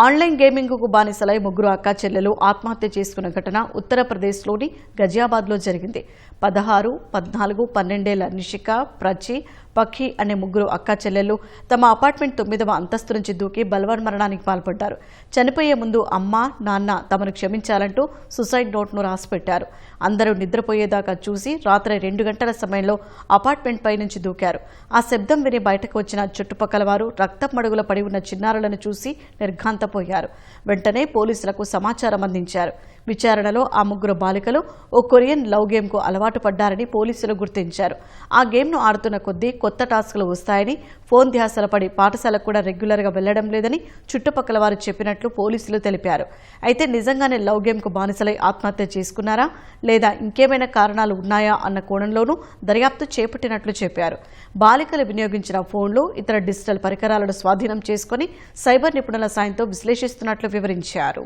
Online గేమింగ్కు బానిసలై ముగ్గురు అక్కా చెల్లెలు ఆత్మహత్య చేసుకున్న ఘటన ఉత్తరప్రదేశ్లోని గజియాబాద్లో జరిగింది. పదహారు పద్నాలుగు పన్నెండేళ్ళ నిషిక ప్రచి పఖి అనే ముగ్గురు అక్కా చెల్లెలు తమ అపార్ట్మెంట్ తొమ్మిదవ అంతస్తు నుంచి దూకి బలవన్ మరణానికి పాల్పడ్డారు. చనిపోయే ముందు అమ్మ నాన్న తమను క్షమించాలంటూ సూసైడ్ నోట్ను రాసిపెట్టారు. అందరూ నిద్రపోయేదాకా చూసి రాత్రి రెండు గంటల సమయంలో అపార్ట్మెంట్ పై నుంచి దూకారు. ఆ శబ్దం విని బయటకు వచ్చిన చుట్టుపక్కల వారు రక్తపు మడుగుల పడి ఉన్న చిన్నారులను చూసి నిర్ఘాంత నిర్ఘాంతపోయారు వెంటనే పోలీసులకు సమాచారం అందించారు. విచారణలో ఆ ముగ్గురు బాలికలు ఓ కొరియన్ లవ్ గేమ్కు అలవాటు పడ్డారని పోలీసులు గుర్తించారు. ఆ గేమ్ను ఆడుతున్న కొద్దీ కొత్త టాస్కులు వస్తాయని ఫోన్ ధ్యాసల పడి పాఠశాలకు కూడా రెగ్యులర్గా వెళ్ళడం లేదని చుట్టుపక్కల వారు చెప్పినట్లు పోలీసులు తెలిపారు. అయితే నిజంగానే లవ్ గేమ్కు బానిసలై ఆత్మహత్య చేసుకున్నారా? లేదా ఇంకేమైనా కారణాలు ఉన్నాయా అన్న కోణంలోనూ దర్యాప్తు చేపట్టినట్లు చెప్పారు. బాలికలు వినియోగించిన ఫోన్లు ఇతర డిజిటల్ పరికరాలను స్వాధీనం చేసుకుని సైబర్ నిపుణుల సాయంతో విశ్లేషిస్తున్నట్లు వివరించారు.